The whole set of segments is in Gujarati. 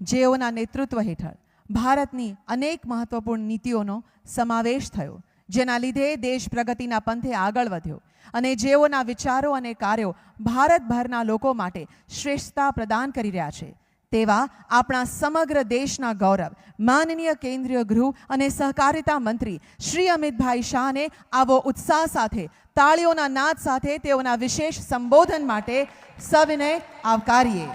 જેઓના નેતૃત્વ હેઠળ ભારતની અનેક મહત્વપૂર્ણ નીતિઓનો સમાવેશ થયો, જેના લીધે દેશ પ્રગતિના પંથે આગળ વધ્યો અને જેઓના વિચારો અને કાર્યો ભારતભરના લોકો માટે શ્રેષ્ઠતા પ્રદાન કરી રહ્યા છે, તેવા આપણા સમગ્ર દેશના ગૌરવ, માનનીય કેન્દ્રીય ગૃહ અને સહકારિતા મંત્રી શ્રી અમિતભાઈ શાહને આવો ઉત્સાહ સાથે, તાળીઓના નાદ સાથે તેઓના વિશેષ સંબોધન માટે સવિનય આવકારીએ.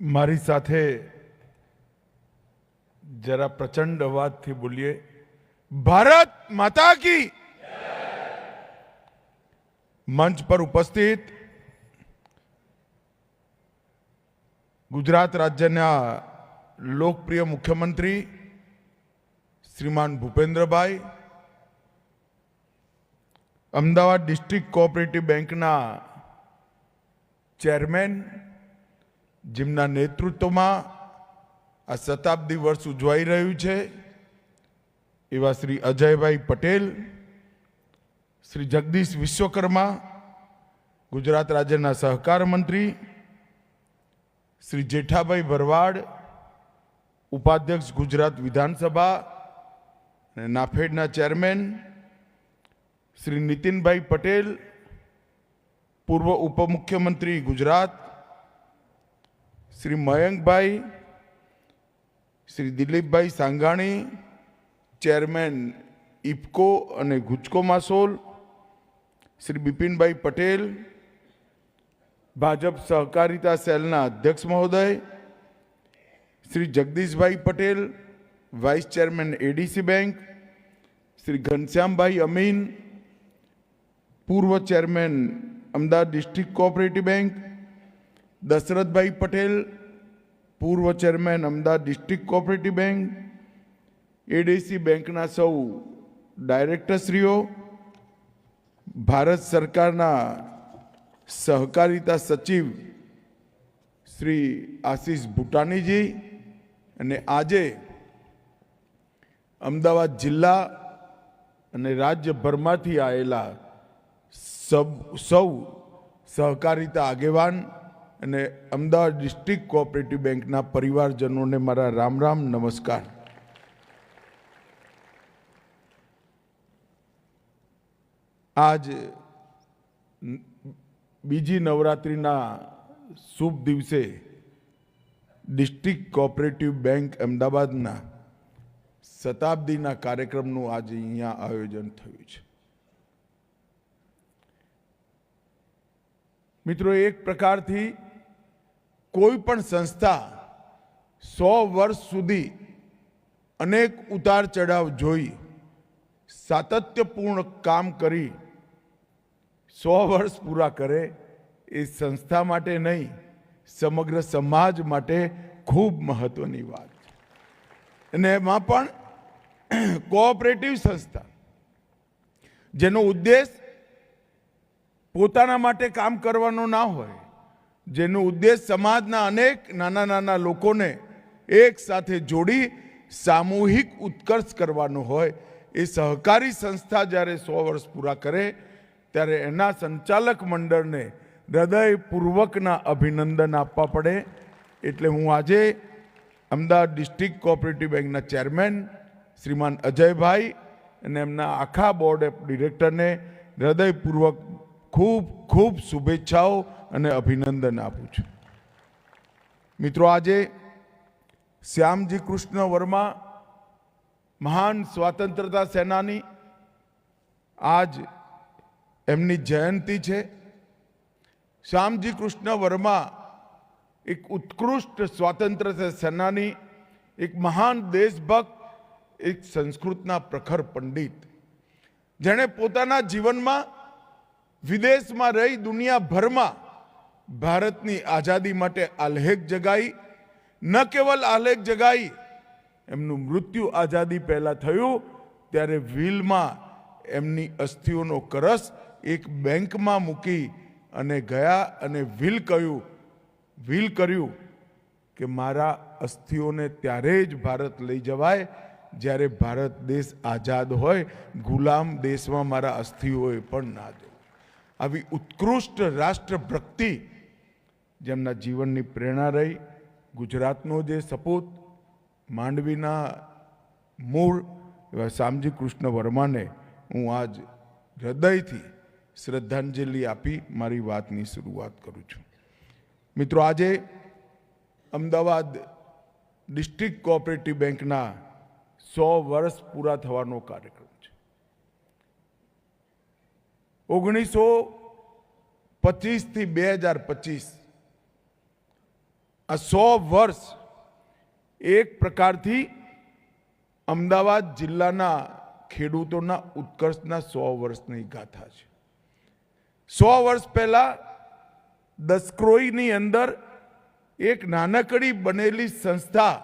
મારી સાથે જરા પ્રચંડ અવાજથી બોલીએ. ભારત માતા કી મંચ પર ઉપસ્થિત ગુજરાત રાજ્યના લોકપ્રિય મુખ્યમંત્રી શ્રીમાન ભૂપેન્દ્રભાઈ, અમદાવાદ ડિસ્ટ્રિક્ટ કોઓપરેટિવ બેંકના ચેરમેન જેમના નેતૃત્વમાં આ શતાબ્દી વર્ષ ઉજવાઈ રહ્યું છે, એવા શ્રી અજયભાઈ પટેલ, શ્રી જગદીશ વિશ્વકર્મા, ગુજરાત રાજ્યના સહકાર મંત્રી, શ્રી જેઠાભાઈ ભરવાડ, ઉપાધ્યક્ષ ગુજરાત વિધાનસભા અને નાફેડના ચેરમેન, શ્રી નીતિનભાઈ પટેલ, પૂર્વ ઉપમુખ્યમંત્રી ગુજરાત શ્રી મયંકભાઈ, શ્રી દિલીપભાઈ સાંગાણી, ચેરમેન ઇફકો અને ગુજકો માસોલ, શ્રી બિપિનભાઈ પટેલ, ભાજપ સહકારિતા સેલના અધ્યક્ષ મહોદય, Shri Jagdishbhai Patel, vice chairman ADC bank, Shri Ghanshyambhai Amin, પૂર્વ chairman Ahmedabad district cooperative bank Dashrathbhai Patel, પૂર્વ chairman Ahmedabad district cooperative bank, ADC બેંકના સૌ ડાયરેક્ટરશ્રીઓ, ભારત સરકારના સહકારિતા સચિવ શ્રી આશીષ ભૂટાનીજી અને આજે અમદાવાદ જિલ્લા અને રાજ્યભરમાંથી આવેલા સૌ સહકારિતા આગેવાન અને અમદાવાદ ડિસ્ટ્રિક્ટ કોઓપરેટિવ બેંકના પરિવારજનોને મારા રામ રામ નમસ્કાર. આજ બીજી નવરાત્રિના શુભ દિવસે ડિસ્ટ્રિક્ટ કોઓપરેટિવ બેંક અમદાવાદના શતાબ્દીના કાર્યક્રમનું આજે અહીંયા આયોજન થયું છે. મિત્રો, એક પ્રકારથી કોઈ પણ સંસ્થા સો વર્ષ સુધી અનેક ઉતાર ચઢાવ જોઈ, સાતત્યપૂર્ણ કામ કરી, સો વર્ષ પૂરા કરે એ સંસ્થા માટે નહીં, સમગ્ર સમાજ માટે ખૂબ મહત્વની વાત છે. અને એમાં પણ કોઓપરેટિવ સંસ્થા, જેનો ઉદ્દેશ પોતાના માટે કામ કરવાનો ના હોય જેનો ઉદ્દેશ સમાજના અનેક નાના નાના લોકોને એક સાથે જોડી સામૂહિક ઉત્કર્ષ કરવાનો હોય. એ સહકારી સંસ્થા જ્યારે સો વર્ષ પૂરા કરે, ત્યારે એના સંચાલક મંડળને હૃદયપૂર્વકના અભિનંદન આપવા પડે. એટલે હું આજે અમદાવાદ ડિસ્ટ્રિક્ટ કોઓપરેટિવ બેંકના ચેરમેન શ્રીમાન અજયભાઈ અને એમના આખા બોર્ડ ઓફ ડિરેક્ટરને હૃદયપૂર્વક ખૂબ ખૂબ શુભેચ્છાઓ અને અભિનંદન આપું છું. મિત્રો, આજે શ્યામજી કૃષ્ણ વર્મા મહાન સ્વાતંત્રતા સેનાની આજ એમની જયંતિ છે. શ્યામજી કૃષ્ણ વર્મા એક ઉત્કૃષ્ટ સ્વાતંત્ર સેનાની એક મહાન દેશભક્ત, એક સંસ્કૃતના પ્રખર પંડિત. જેણે પોતાના જીવનમાં વિદેશમાં રહી દુનિયાભરમાં ભારતની આઝાદી માટે આલેખ જગાઈ, ન કેવલ આલેખ જગાઈ, એમનું મૃત્યુ આઝાદી પહેલાં થયું, ત્યારે વ્હીલમાં એમની અસ્થિઓનો કરસ એક બેંકમાં મૂકી અને ગયા અને વ્હીલ કહ્યું, વ્હીલ કર્યું કે મારા અસ્થિઓને ત્યારે જ ભારત લઈ જવાય, જ્યારે ભારત દેશ આઝાદ હોય, ગુલામ દેશમાં મારા અસ્થિઓએ પણ ના જવું આવી ઉત્કૃષ્ટ રાષ્ટ્રભક્તિ જેમના જીવનની પ્રેરણા રહી, ગુજરાતનો જે સપૂત, માંડવીના મૂળ એવા શામજી કૃષ્ણ વર્માને હું આજ હૃદયથી શ્રદ્ધાંજલિ આપી મારી વાતની શરૂઆત કરું છું. મિત્રો, આજે અમદાવાદ ડિસ્ટ્રિક્ટ કોઓપરેટિવ બેંકના સો વર્ષ પૂરા થવાનો કાર્યક્રમ છે ઓગણીસો પચીસથી બે હજાર પચીસ. આ સો વર્ષ એક પ્રકારથી અમદાવાદ જિલ્લાના ખેડૂતોના ઉત્કર્ષના સો વર્ષની ગાથા છે. સો વર્ષ પહેલાં દસક્રોઈની અંદર એક નાનકડી બનેલી સંસ્થા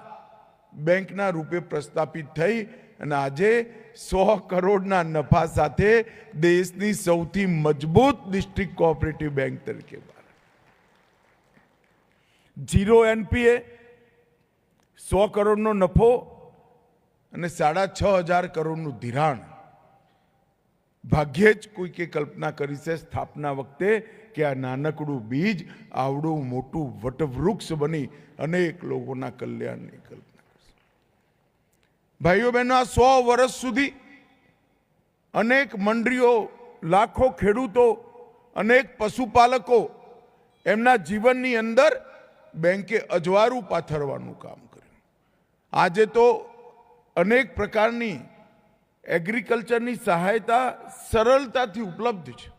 બેંકના રૂપે પ્રસ્થાપિત થઈ અને આજે સો કરોડના નફા સાથે દેશની સૌથી મજબૂત ડિસ્ટ્રિક્ટ કોઓપરેટિવ બેંક તરીકે ઝીરો એનપીએ, સો કરોડનો નફો અને સાડા છ હજાર કરોડનું ધિરાણ. ભાગ્યે જ કોઈકે કલ્પના કરી છે સ્થાપના વખતે કે આ નાનકડું બીજ આવડું મોટું વટવૃક્ષ બની અનેક લોકોના કલ્યાણની કલ્પના. ભાઈઓ બહેનો, આ સો વર્ષ સુધી અનેક મંડળીઓ, લાખો ખેડૂતો, અનેક પશુપાલકો એમના જીવનની અંદર બેંકે અજવાળું પાથરવાનું કામ કર્યું. આજે તો અનેક પ્રકારની એગ્રીકલ્ચરની સહાયતા સરળતાથી ઉપલબ્ધ છે.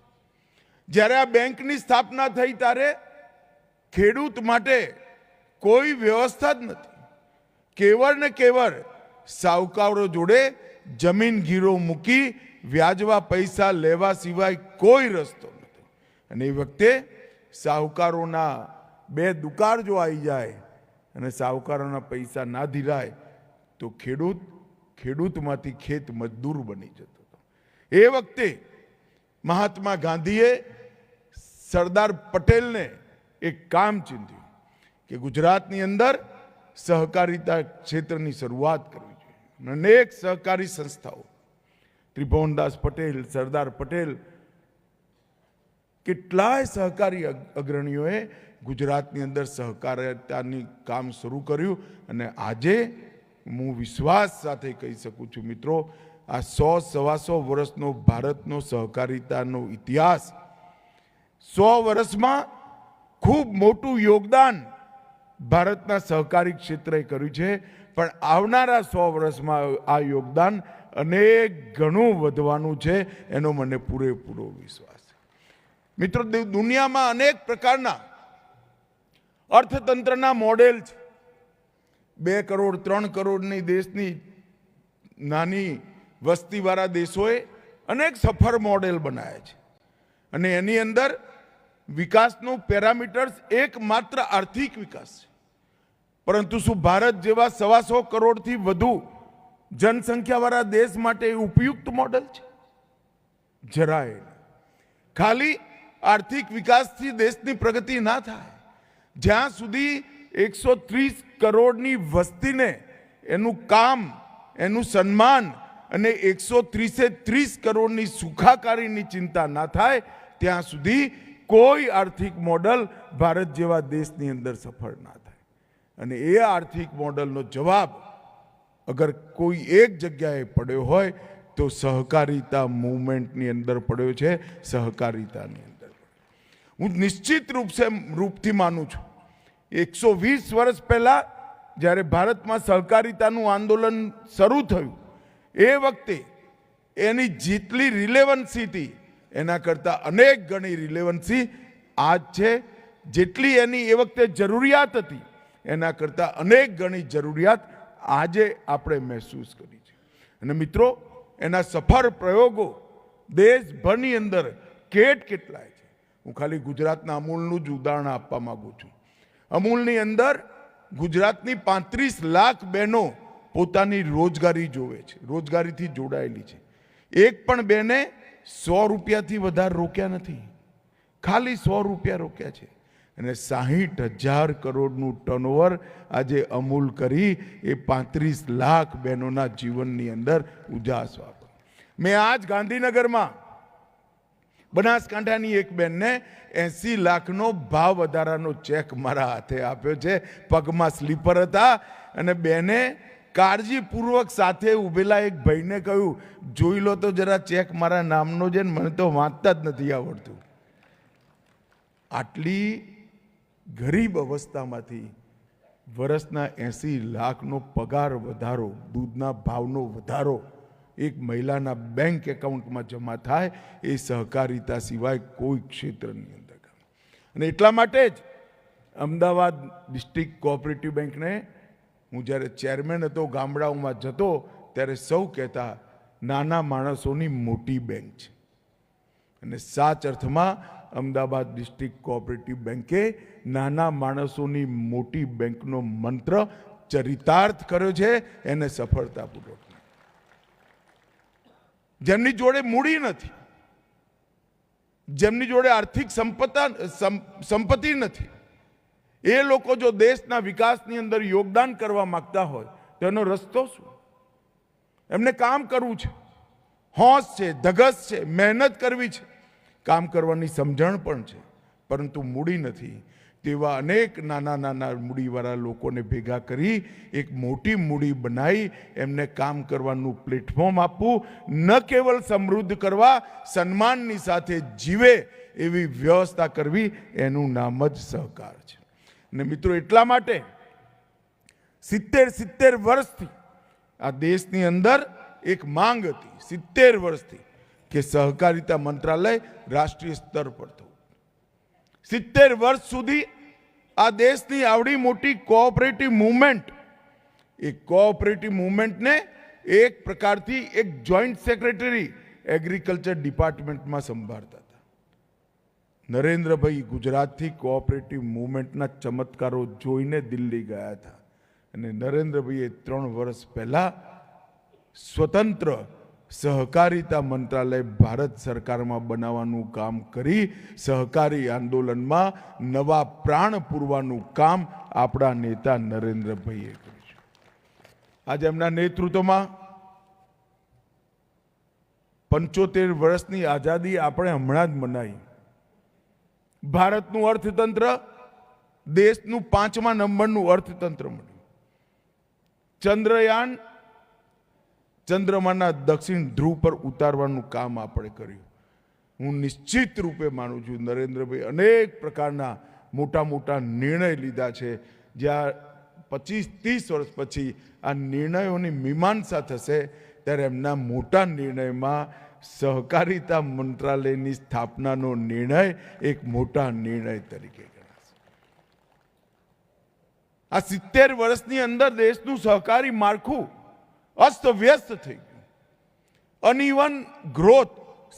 જ્યારે આ બેંકની સ્થાપના થઈ ત્યારે ખેડૂત માટે કોઈ વ્યવસ્થા જ નથી. કેવળ ને કેવળ સાહુકારો જોડે જમીન ગીરો મૂકી વ્યાજવા પૈસા લેવા સિવાય કોઈ રસ્તો નથી. અને એ વખતે સાહુકારોના બે દુકાળ જો આવી જાય અને સાહુકારોના પૈસા ના ધીરાય, તો ખેડૂત ખેડૂતમાંથી ખેત મજદૂર બની જતો હતો. એ વખતે મહાત્મા ગાંધીએ સરદાર પટેલને એક કામ ચીંધ્યું કે ગુજરાતની અંદર સહકારિતા ક્ષેત્રની શરૂઆત અને અનેક સહકારી સંસ્થાઓ. ત્રિભુવનદાસ પટેલ, સરદાર પટેલ, કેટલાય સહકારી અગ્રણીઓએ ગુજરાતની અંદર સહકારિતાની કામ શરૂ કર્યું અને આજે હું વિશ્વાસ સાથે કહી શકું છું, મિત્રો, આ સો સવાસો વર્ષનો ભારતનો સહકારિતાનો ઇતિહાસ, સો વર્ષમાં ખૂબ મોટું યોગદાન ભારતના સહકારી ક્ષેત્રે કર્યું છે. પણ આવનારા સો વર્ષમાં આ યોગદાન અનેક ઘણું વધવાનું છે, એનો મને પૂરેપૂરો વિશ્વાસ છે. મિત્રો દુનિયામાં અનેક પ્રકારના અર્થતંત્રના મોડેલ છે. બે કરોડ, ત્રણ કરોડની દેશની નાની વસ્તીવાળા દેશોએ અનેક સફળ મોડેલ બનાવ્યા છે. અને એની અંદર વિકાસનું પેરામીટર્સ એકમાત્ર આર્થિક વિકાસ છે. પરંતુ શું ભારત જેવા સવાસો કરોડથી વધુ જનસંખ્યાવાળા દેશ માટે ઉપયુક્ત મોડલ છે જરાય. ખાલી આર્થિક વિકાસથી દેશની પ્રગતિ ના થાય, જ્યાં સુધી એકસો ત્રીસ કરોડની વસ્તીને એનું કામ, એનું સન્માન અને એકસો ત્રીસે ત્રીસ કરોડની સુખાકારીની ચિંતા ના થાય, ત્યાં સુધી કોઈ આર્થિક મોડલ ભારત જેવા દેશની અંદર સફળ ના અને એ આર્થિક મોડલનો જવાબ અગર કોઈ એક જગ્યાએ પડ્યો હોય તો સહકારિતા મૂવમેન્ટની અંદર પડ્યો છે, સહકારિતાની અંદર હું નિશ્ચિત રૂપસે રૂપથી માનું છું. એકસો વીસ વર્ષ પહેલાં જ્યારે ભારતમાં સહકારિતાનું આંદોલન શરૂ થયું, એ વખતે એની જેટલી રિલેવન્સી હતી, એના કરતાં અનેક ગણી રિલેવન્સી આજ છે. જેટલી એની એ વખતે જરૂરિયાત હતી એના કરતાં અનેક ગણી જરૂરિયાત આજે આપણે મહેસૂસ કરી છે. અને મિત્રો, એના સફળ પ્રયોગો દેશભરની અંદર કેટ કેટલાય છે? હું ખાલી ગુજરાતના અમૂલનું જ ઉદાહરણ આપવા માગું છું. અમૂલની અંદર ગુજરાતની પાંત્રીસ લાખ બહેનો પોતાની રોજગારી જોવે છે, રોજગારીથી જોડાયેલી છે. એક પણ બેને સો રૂપિયાથી વધારે રોક્યા નથી. ખાલી સો રૂપિયા રોક્યા છે. અને સાહીઠ હજાર કરોડનું ટર્નઓવર આજે અમૂલ કરી એ પાંત્રીસ લાખ બહેનોના જીવનની અંદર ઉજાસ વાપર. મેં આજ ગાંધીનગરમાં બનાસકાંઠાની એક બેનને એસી લાખનો ભાવ વધારાનો ચેક મારા હાથે આપ્યો છે. પગમાં સ્લીપર હતા અને બેને કાળજીપૂર્વક સાથે ઊભેલા એક ભાઈને કહ્યું, જોઈ લો તો જરા ચેક મારા નામનો છે ને મને તો વાંચતા જ નથી આવડતું. આટલી ગરીબ અવસ્થામાંથી વર્ષના એંસી લાખનો પગાર વધારો, દૂધના ભાવનો વધારો, એક મહિલાના બેંક એકાઉન્ટમાં જમા થાય, એ સહકારિતા સિવાય કોઈ ક્ષેત્રની અંદર અને એટલા માટે જ અમદાવાદ ડિસ્ટ્રિક્ટ કોઓપરેટિવ બેંકને હું જ્યારે ચેરમેન હતો, ગામડાઓમાં જતો, ત્યારે સૌ કહેતા, નાના માણસોની મોટી બેંક છે. અને સાચ અર્થમાં અમદાવાદ ડિસ્ટ્રિક્ટ કોઓપરેટિવ બેંકે નાના માણસોની મોટી બેંકનો મંત્ર ચરિતાર્થ કર્યો છે, એને સફળતાપૂર્વક. જેમની જોડે મૂડી નથી, જેમની જોડે આર્થિક સંપત્તા સંપત્તિ નથી, એ લોકો જો દેશના વિકાસની અંદર યોગદાન કરવા માંગતા હોય, તો એનો રસ્તો શું? એમને કામ કરવું છે, હોશ છે, ધગસ છે, મહેનત કરવી છે, કામ કરવાની સમજણ પણ છે, પરંતુ મૂડી નથી તેવા અનેક નાના નાના મૂડીવાળા લોકોને ભેગા કરી એક મોટી મૂડી બનાવી એમને કામ કરવાનું પ્લેટફોર્મ આપવું ન કેવલ સમૃદ્ધ કરવા, સન્માનની સાથે જીવે એવી વ્યવસ્થા કરવી, એનું નામ જ સહકાર છે. અને મિત્રો, એટલા માટે સિત્તેર સિત્તેર વર્ષથી આ દેશની અંદર એક માંગ હતી, સિત્તેર વર્ષથી, કે સહકારિતા મંત્રાલય રાષ્ટ્રીય સ્તર પર થવું. સિત્તેર વર્ષ સુધી આ દેશની આવડી મોટી કોઓપરેટિવ મુવમેન્ટ એ કોઓપરેટિવ મુવમેન્ટને એક પ્રકારથી એક જોઈન્ટ સેક્રેટરી એગ્રીકલ્ચર ડિપાર્ટમેન્ટમાં સંભાળતા હતા. નરેન્દ્રભાઈ ગુજરાતથી કોઓપરેટિવ મુવમેન્ટના ચમત્કારો જોઈને દિલ્હી ગયા હતા. અને નરેન્દ્રભાઈએ ત્રણ વર્ષ પહેલાં સ્વતંત્ર સહકારિતા મંત્રાલય ભારત સરકારમાં બનાવવાનું કામ કરી સહકારી આંદોલનમાં નવા પ્રાણ પૂરવાનું કામ આપણા નેતા નરેન્દ્રભાઈએ કર્યું છે. આજે એમના નેતૃત્વમાં પંચોતેર વર્ષની આઝાદી આપણે હમણાં જ મનાવી ભારતનું અર્થતંત્ર દેશનું પાંચમા નંબરનું અર્થતંત્ર મળ્યું. ચંદ્રયાન ચંદ્રમાના દક્ષિણ ધ્રુવ પર ઉતારવાનું કામ આપણે કર્યું. હું નિશ્ચિત રૂપે માનું છું, નરેન્દ્રભાઈ અનેક પ્રકારના મોટા મોટા નિર્ણય લીધા છે. જ્યાં પચીસ ત્રીસ વર્ષ પછી આ નિર્ણયોની મીમાંસા થશે, ત્યારે એમના મોટા નિર્ણયમાં સહકારિતા મંત્રાલયની સ્થાપનાનો નિર્ણય એક મોટા નિર્ણય તરીકે આ સિત્તેર વર્ષની અંદર દેશનું સહકારી માળખું અસ્તવ્યસ્ત થઈ ગયું. અનઇવન ગ્રોથ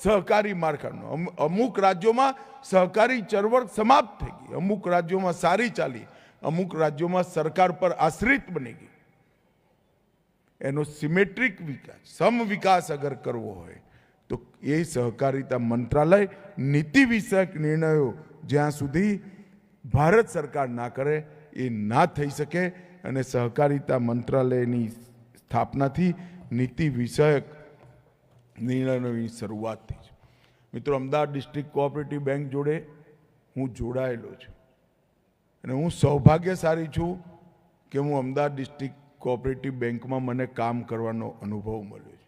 સહકારી માળખાનો. અમુ- અમુક રાજ્યોમાં સહકારી ચળવળ સમાપ્ત થઈ ગઈ. અમુક રાજ્યોમાં સારી ચાલી. અમુક રાજ્યોમાં સરકાર પર આશ્રિત બની ગઈ. એનો સિમેટ્રિક વિકાસ સમ વિકાસ અગર કરવો હોય, તો એ સહકારિતા મંત્રાલય નીતિ વિષયક નિર્ણયો જ્યાં સુધી ભારત સરકાર ના કરે, એ ના થઈ શકે અને સહકારિતા મંત્રાલયની સ્થાપનાથી નીતિ વિષયક નિર્ણયોની શરૂઆત થઈ છે. મિત્રો, અમદાવાદ ડિસ્ટ્રિક્ટ કોઓપરેટિવ બેંક જોડે હું જોડાયેલો છું. અને હું સૌભાગ્યશાળી છું કે હું અમદાવાદ ડિસ્ટ્રિક્ટ કોઓપરેટિવ બેંકમાં મને કામ કરવાનો અનુભવ મળ્યો છે.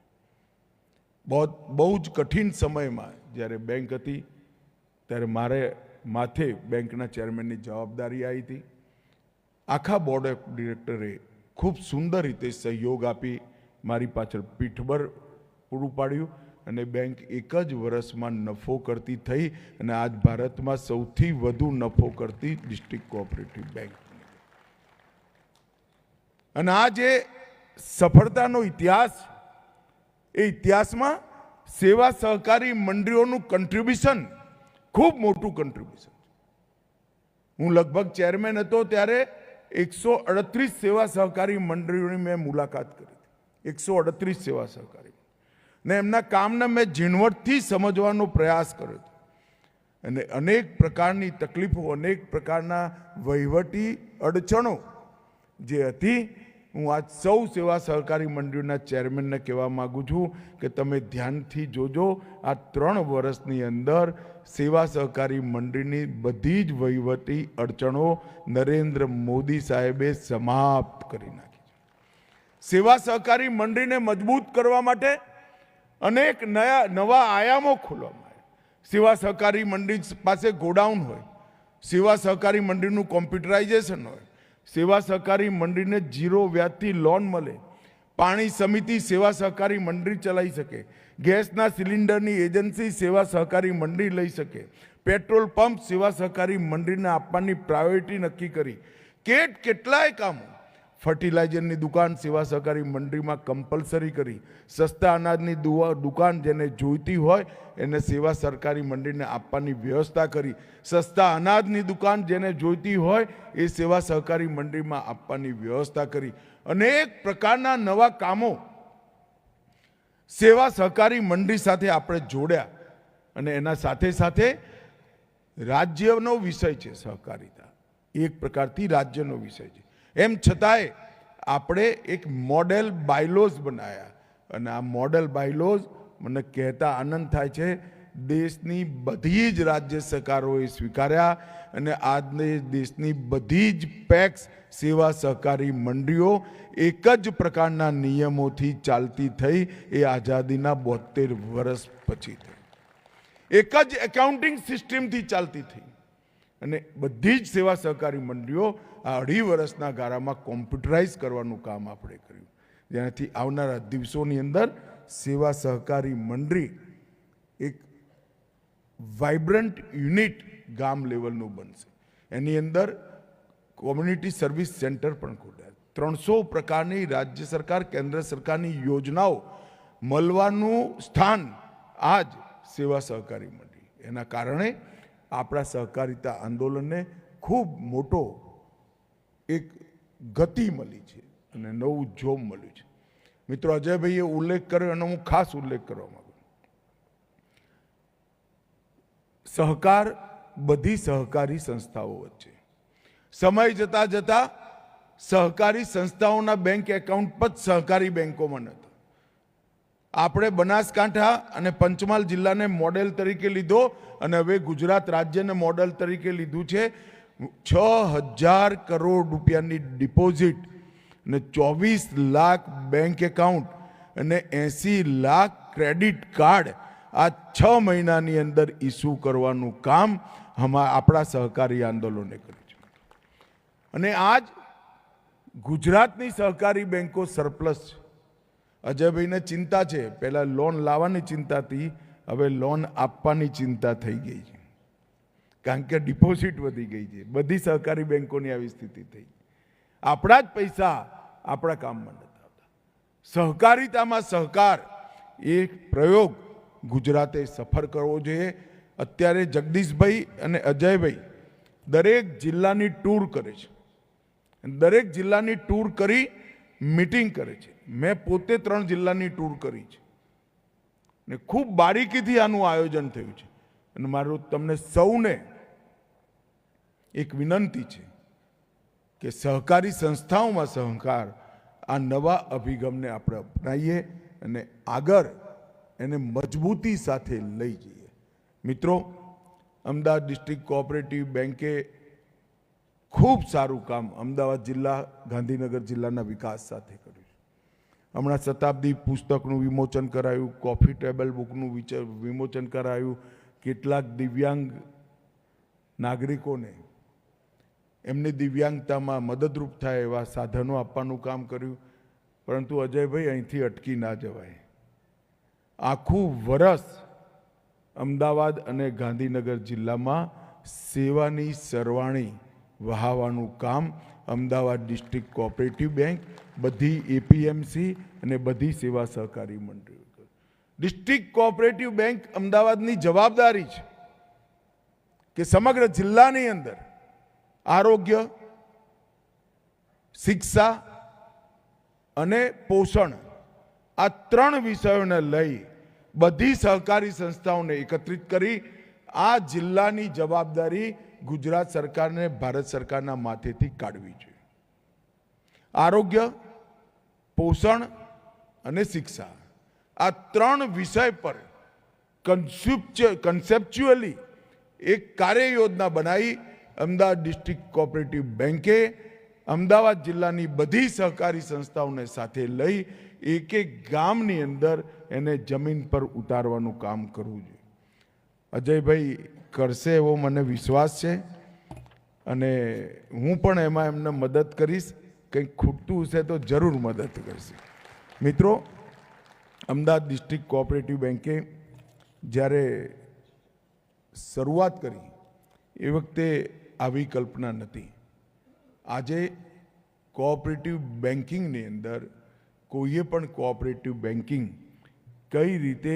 બહુ બહુ જ કઠિન સમયમાં જ્યારે બેંક હતી, ત્યારે મારે માથે બેંકના ચેરમેનની જવાબદારી આવી હતી. આખા બોર્ડ ઓફ ડિરેક્ટરે ખૂબ સુંદર રીતે સહયોગ આપી મારી પાછળ પીઠબળ પૂરું પાડ્યું અને બેંક એક જ વર્ષમાં નફો કરતી થઈ અને આજ ભારતમાં સૌથી વધુ નફો કરતી ડિસ્ટ્રિક્ટ કોઓપરેટિવ બેંક. અને આ જે સફળતાનો ઇતિહાસ, એ ઇતિહાસમાં સેવા સહકારી મંડળીઓનું કન્ટ્રીબ્યુશન ખૂબ મોટું કન્ટ્રીબ્યુશન હું લગભગ ચેરમેન હતો ત્યારે એકસો અડત્રીસ સેવા સહકારી મંડળીઓની મેં મુલાકાત કરી એકસો અડત્રીસ સેવા સહકારી. ને એમના કામને મેં ઝીણવટથી સમજવાનો પ્રયાસ કર્યો અને અનેક પ્રકારની તકલીફો, અનેક પ્રકારના વહીવટી અડચણો જે હતી હું આજ સૌ સેવા સહકારી મંડળીના ચેરમેનને કહેવા માગું છું કે તમે ધ્યાનથી જોજો, આ ત્રણ વર્ષની અંદર સેવા સહકારી મંડળીની બધી જ વહીવટી અડચણો નરેન્દ્ર મોદી સાહેબે સમાપ્ત કરી નાખી સેવા સહકારી મંડળીને મજબૂત કરવા માટે અનેક નયા, નવા આયામો ખોલવામાં સેવા સહકારી મંડળી પાસે ગોડાઉન હોય, સેવા સહકારી મંડળીનું કોમ્પ્યુટરાઇઝેશન હોય સેવા સહકારી મંડળીને જીરો વ્યાજથી લોન મળે. પાણી સમિતિ સેવા સહકારી મંડળી ચલાવી શકે. ગેસના સિલિન્ડરની એજન્સી સેવા સહકારી મંડળી લઈ શકે. પેટ્રોલ પંપ સેવા સહકારી મંડળીને આપવાની પ્રાયોરિટી નક્કી કરી. કેટ કેટલાય કામો ફર્ટિલાઇઝરની દુકાન સેવા સહકારી મંડળીમાં કમ્પલસરી કરી. સસ્તા અનાજની દુકાન જેને જોઈતી હોય, એને સેવા સરકારી મંડળીને આપવાની વ્યવસ્થા કરી. સસ્તા અનાજની દુકાન જેને જોઈતી હોય, એ સેવા સહકારી મંડળીમાં આપવાની વ્યવસ્થા કરી. અનેક પ્રકારના નવા કામો સેવા સહકારી મંડળી સાથે આપણે જોડ્યા અને એના સાથે સાથે રાજ્યનો વિષય છે સહકારિતા. એક પ્રકારથી રાજ્યનો વિષય છે. એમ છતાંય આપણે એક મોડેલ બાયલોઝ બનાવ્યા અને આ મોડેલ બાયલોઝ મને કહેતા આનંદ થાય છે, દેશની બધી જ રાજ્ય સરકારોએ સ્વીકાર્યા અને આજને દેશની બધી જ પેક્સ સેવા સહકારી મંડળીઓ એક જ પ્રકારના નિયમોથી ચાલતી થઈ એ આઝાદીના બોતેર વર્ષ પછી થઈ. એક જ એકાઉન્ટિંગ સિસ્ટમથી ચાલતી થઈ. અને બધી જ સેવા સહકારી મંડળીઓ આ અઢી વર્ષના ગાળામાં કોમ્પ્યુટરાઇઝ કરવાનું કામ આપણે કર્યું. જેનાથી આવનારા દિવસોની અંદર સેવા સહકારી મંડળી એક વાઇબ્રન્ટ યુનિટ ગામ લેવલનું બનશે. એની અંદર કોમ્યુનિટી સર્વિસ સેન્ટર પણ ખોલ્યા. ત્રણસો પ્રકારની રાજ્ય સરકાર, કેન્દ્ર સરકારની યોજનાઓ મળવાનું સ્થાન આજ સેવા સહકારી મંડળી. એના કારણે આપણા સહકારિતા આંદોલનને ખૂબ મોટો એક ગતિ મળી છે અને નવું જોમ મળ્યું છે. મિત્રો, અજયભાઈએ ઉલ્લેખ કર્યો એનો હું ખાસ ઉલ્લેખ કરવા માંગુ સહકાર બધી સહકારી સંસ્થાઓ વચ્ચે. સમય જતા જતા સહકારી સંસ્થાઓના બેંક એકાઉન્ટ પણ સહકારી બેંકોમાં નહોતા. આપણે બનાસકાંઠા અને પંચમહાલ જિલ્લાને મોડેલ તરીકે લીધો અને હવે ગુજરાત રાજ્યને મોડેલ તરીકે લીધું છે. છ હજાર કરોડ રૂપિયાની ડિપોઝિટ અને ચોવીસ લાખ બેંક એકાઉન્ટ અને એંસી લાખ ક્રેડિટ કાર્ડ આ છ મહિનાની અંદર ઇસ્યુ કરવાનું કામ હમા, આપણા સહકારી આંદોલને કર્યું છે. અને આજ ગુજરાતની સહકારી બેંકો સરપ્લસ છે. અજયભાઈને ચિંતા છે. પહેલાં લોન લાવવાની ચિંતા હતી, હવે લોન આપવાની ચિંતા થઈ ગઈ છે. કારણ કે ડિપોઝિટ વધી ગઈ છે. બધી સહકારી બેન્કોની આવી સ્થિતિ થઈ. આપણા જ પૈસા આપણા કામમાં નથી આવતા. સહકારિતામાં સહકાર એ પ્રયોગ ગુજરાતે સફર કરવો જોઈએ. અત્યારે જગદીશભાઈ અને અજયભાઈ દરેક જિલ્લાની ટૂર કરે છે. દરેક જિલ્લાની ટૂર કરી મિટિંગ કરે છે. મેં પોતે ત્રણ જિલ્લાની ટૂર કરી છે. ને ખૂબ બારીકીથી આનું આયોજન થયું છે. અને મારું તમને સૌને એક વિનંતી છે કે સહકારી સંસ્થાઓમાં સહકાર આ નવા અભિગમને આપણે અપનાવીએ અને આગળ એને મજબૂતી સાથે લઈ જઈએ. મિત્રો, અમદાવાદ ડિસ્ટ્રિક્ટ કોઓપરેટિવ બેન્કે ખૂબ સારું કામ અમદાવાદ જિલ્લા, ગાંધીનગર જિલ્લાના વિકાસ સાથે કર્યું હમણાં શતાબ્દી પુસ્તકનું વિમોચન કરાયું, કોફી ટેબલ બુકનું વિમોચન કરાયું, કેટલાક દિવ્યાંગ નાગરિકોને એમની દિવ્યાંગતામાં મદદરૂપ થાય એવા સાધનો આપવાનું કામ કર્યું, પરંતુ અજયભાઈ અહીંથી અટકી ના જવાય. આખું વરસ અમદાવાદ અને ગાંધીનગર જિલ્લામાં સેવાની સરવાણી વહાવાનું કામ અમદાવાદ ડિસ્ટ્રિક્ટ કોઓપરેટિવ બેંક, બધી એપીએમસી અને બધી સેવા સહકારી મંડળીઓ ડિસ્ટ્રિક્ટ કોઓપરેટિવ બેંક અમદાવાદની જવાબદારી છે કે સમગ્ર જિલ્લાની અંદર આરોગ્ય, શિક્ષા અને પોષણ આ ત્રણ વિષયોને લઈ બધી સહકારી સંસ્થાઓને એકત્રિત કરી આ જિલ્લાની જવાબદારી ગુજરાત સરકારને ભારત સરકારના માથેથી કાઢવી જોઈએ આરોગ્ય, પોષણ અને શિક્ષા આ ત્રણ વિષય પર કન્સેપ્ચ્યુઅલી એક કાર્ય યોજના બનાવી અમદાવાદ ડિસ્ટ્રિક્ટ કોઓપરેટિવ બેન્કે અમદાવાદ જિલ્લાની બધી સહકારી સંસ્થાઓને સાથે લઈ એક એક ગામની અંદર એને જમીન પર ઉતારવાનું કામ કરવું જોઈએ. અજયભાઈ કરશે એવો મને વિશ્વાસ છે અને હું પણ એમાં એમને મદદ કરીશ. કંઈક ખૂટતું હશે તો જરૂર મદદ કરશે. મિત્રો, અમદાવાદ ડિસ્ટ્રિક્ટ કોઓપરેટિવ બેન્કે જ્યારે શરૂઆત કરી, એ વખતે આવી કલ્પના નથી. આજે કોઓપરેટિવ બેન્કિંગની અંદર કોઈએ પણ કોઓપરેટિવ બેન્કિંગ કઈ રીતે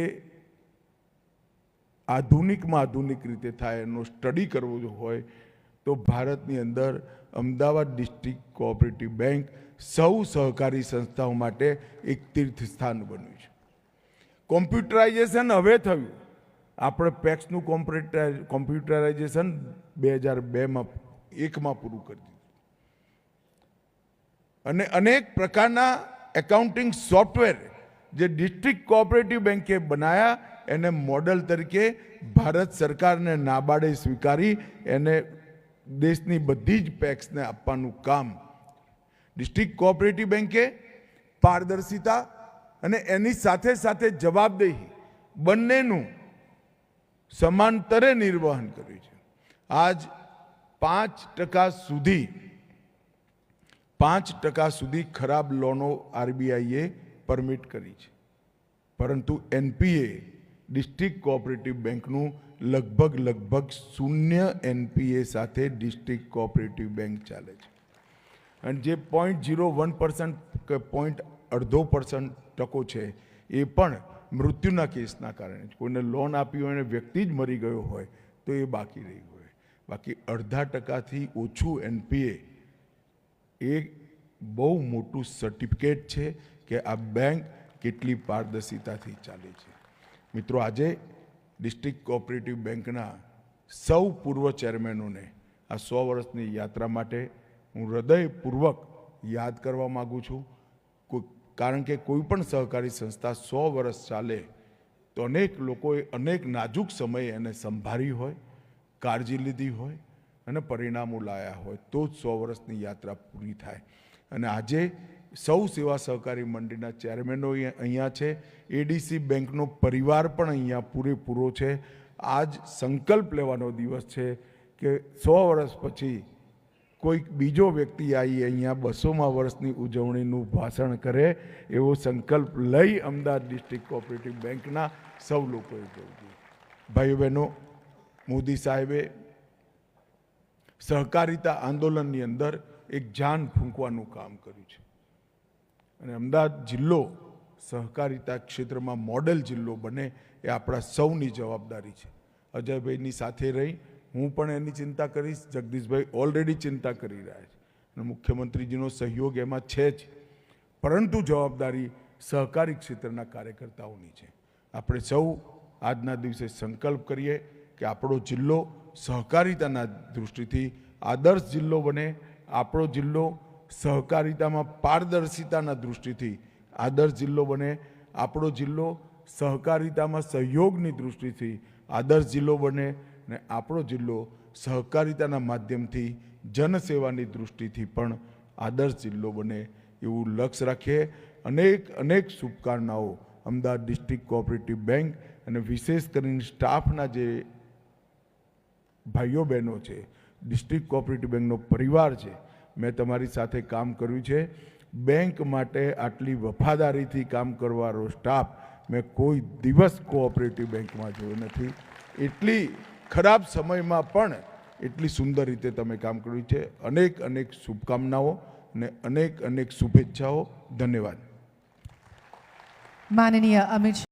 આધુનિકમાં આધુનિક રીતે થાય એનો સ્ટડી કરવો હોય, તો ભારતની અંદર અમદાવાદ ડિસ્ટ્રિક્ટ કોઓપરેટિવ બેંક સૌ સહકારી સંસ્થાઓ માટે એક તીર્થસ્થાન બન્યું છે. કોમ્પ્યુટરાઇઝેશન હવે થયું. આપણે પેક્સનું કોમ્પ્યુટર કોમ્પ્યુટરાઇઝેશન બે હજાર બેમાં, એકમાં પૂરું કરી દીધું. અને અનેક પ્રકારના એકાઉન્ટિંગ સોફ્ટવેર જે ડિસ્ટ્રિક્ટ કોઓપરેટિવ બેન્કે બનાયા, એને મોડલ તરીકે ભારત સરકારને નાબાર્ડે સ્વીકારી, એને દેશની બધી જ પેક્સને આપવાનું કામ. ડિસ્ટ્રિક્ટ કોઓપરેટિવ બેન્કે પારદર્શિતા અને એની સાથે સાથે જવાબદેહી બંનેનું સમાંતરે નિર્વહન કર્યું છે. આજ પાંચ ટકા સુધી, પાંચ ટકા સુધી ખરાબ લોનો આરબીઆઈએ પરમિટ કરી છે. પરંતુ એનપીએ, ડિસ્ટ્રિક્ટ કોઓપરેટિવ બેંકનું લગભગ લગભગ શૂન્ય એનપીએ સાથે ડિસ્ટ્રિક્ટ કોઓપરેટિવ બેંક ચાલે છે. અને જે પોઈન્ટ ઝીરો વન પર્સન્ટ કે પોઈન્ટ અડધો પર્સન્ટ ટકો છે, એ પણ મૃત્યુના કેસના કારણે કોઈને લોન આપી હોય અને વ્યક્તિ જ મરી ગયો હોય, તો એ બાકી રહી હોય. બાકી અડધા ટકાથી ઓછું એનપીએ એ બહુ મોટું સર્ટિફિકેટ છે કે આ બેંક કેટલી પારદર્શિતાથી ચાલે છે. મિત્રો, આજે ડિસ્ટ્રિક્ટ કોઓપરેટિવ બેંકના સૌ પૂર્વ ચેરમેનોને આ સો વર્ષની યાત્રા માટે હું હૃદયપૂર્વક યાદ કરવા માગું છું. કારણ કે કોઈ પણ સહકારી સંસ્થા સો વર્ષ ચાલે, તો અનેક લોકોએ અનેક નાજુક સમયે એને સંભાળી હોય, કાળજી લીધી હોય અને પરિણામો લાયા હોય, તો જ સો વર્ષની યાત્રા પૂરી થાય. અને આજે સૌ સેવા સહકારી મંડળીના ચેરમેનો અહીંયા છે એડીસી બેંકનો પરિવાર પણ અહીંયા પૂરેપૂરો છે. આજ સંકલ્પ લેવાનો દિવસ છે કે સો વર્ષ પછી કોઈક બીજો વ્યક્તિ આવી અહીંયા બસોમાં વર્ષની ઉજવણીનું ભાષણ કરે એવો સંકલ્પ લઈ અમદાવાદ ડિસ્ટ્રિક્ટ કોઓપરેટિવ બેંકના સૌ લોકોએ કરવું જોઈએ ભાઈઓ બહેનો, મોદી સાહેબે સહકારિતા આંદોલનની અંદર એક જાન ફૂંકવાનું કામ કર્યું છે. અને અમદાવાદ જિલ્લો સહકારિતા ક્ષેત્રમાં મોડેલ જિલ્લો બને એ આપણા સૌની જવાબદારી છે. અજયભાઈની સાથે રહી હું પણ એની ચિંતા કરીશ. જગદીશભાઈ ઓલરેડી ચિંતા કરી રહ્યા છે અને મુખ્યમંત્રીજીનો સહયોગ એમાં છે જ. પરંતુ જવાબદારી સહકારી ક્ષેત્રના કાર્યકર્તાઓની છે. આપણે સૌ આજના દિવસે સંકલ્પ કરીએ કે આપણો જિલ્લો સહકારિતાના દૃષ્ટિથી આદર્શ જિલ્લો બને. આપણો જિલ્લો સહકારિતામાં પારદર્શિતાના દૃષ્ટિથી આદર્શ જિલ્લો બને. આપણો જિલ્લો સહકારિતામાં સહયોગની દૃષ્ટિથી આદર્શ જિલ્લો બને. ને આપણો જિલ્લો સહકારિતાના માધ્યમથી જનસેવાની દૃષ્ટિથી પણ આદર્શ જિલ્લો બને એવું લક્ષ્ય રાખીએ. અનેક અનેક શુભકામનાઓ અમદાવાદ ડિસ્ટ્રિક્ટ કોઓપરેટિવ બેંક અને વિશેષ કરીને સ્ટાફના જે ભાઈઓ બહેનો છે, ડિસ્ટ્રિક્ટ કોઓપરેટિવ બેંકનો પરિવાર છે, મેં તમારી સાથે કામ કર્યું છે. બેંક માટે આટલી વફાદારીથી કામ કરવાનો સ્ટાફ મેં કોઈ દિવસ કોઓપરેટિવ બેંકમાં જોયો નથી. એટલી ખરાબ સમયમાં પણ એટલી સુંદર રીતે તમે કામ કર્યું છે. અનેક અનેક શુભકામનાઓ અને અનેક અનેક શુભેચ્છાઓ. ધન્યવાદ. માનનીય અમિત